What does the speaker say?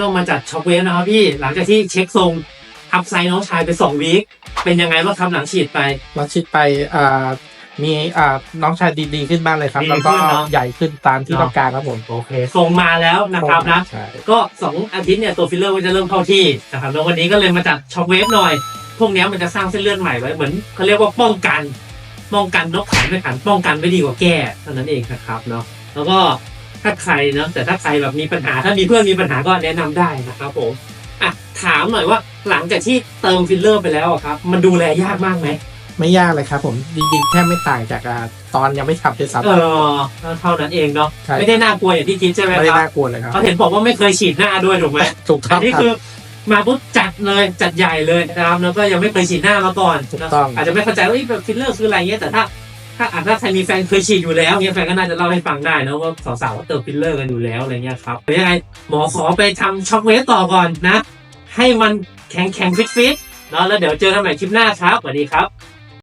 ก็มาจัดช็อคเวฟนะครับพี่หลังจากที่เช็คทรงอัพไซด์น้องชายไปสองวีคเป็นยังไงบ้างครับหลังฉีดไป หลังฉีดไปอ่ามีอ่าน้องชายดีๆขึ้นบ้างเลยครับดีแล้วก็ขึ้นเนอะใหญ่ขึ้นตามที่เนอะต้องการครับผมโอเคทรงมาแล้วนะครับนะใช่ก็สองอาทิตย์เนี่ยตัวฟิลเลอร์ก็จะเริ่มเข้าที่นะครับแล้ววันนี้ก็เลยมาจัดช็อคเวฟหน่อย พวกเนี้ยมันจะสร้างเส้นเลือดใหม่ไว้เหมือนเขาเรียกว่าป้องกัน ป้องกันนกขันไม่ขันป้องกันไม่ดีกว่าแก้เท่านั้นเองนะครับเนาะแล้วก็ ถ้าใครเนาะแต่ถ้าใครแบบมีปัญหาถ้ามีเพื่อนมีปัญหาก็แนะนำได้นะครับผมอะถามหน่อยว่าหลังจากที่เติมฟิลเลอร์ไปแล้วอะครับ มันดูแลยากมากไหมไม่ยากเลยครับผมจริงๆแค่ไม่ต่างจากอ่าตอนยังไม่ทำด้วยซ้ำเออเท่านั้นเองเนาะใช่ไม่ได้น่ากลัวอย่างที่คิดใช่ไหมไม่ได้ครับน่ากลัวเลยครับเขาเห็นบอกว่าไม่เคยฉีดหน้าด้วยถูกไหมถูกต้อัอนงนี้ครับคือมาปุ๊บจัดเลยจัดใหญ่เลยนะครับแล้วก็ยังไม่เคยฉีดหน้ามาก่อนถูกต้องอาจจะไม่เข้าใจว่าเอ้ยแบบฟิลเลอร์คืออะไรเงี้ยแต่ถ้า ถ้าอะถ้าใครมีแฟนเคยฉีดอยู่แล้วเนี่ยแฟนก็น่าจะเล่าให้ฟังได้นะว่าสาวๆก็เติมฟิลเลอร์กันอยู่แล้วอะไรเงี้ยครับยังไงหมอขอไปทำช็อกเวฟต่อก่อนนะ ให้มันแข็งแข็งฟิตฟิตเนาะแล้วเดี๋ยวเจอกันใหม่คลิปหน้าครับสวัสดีครับ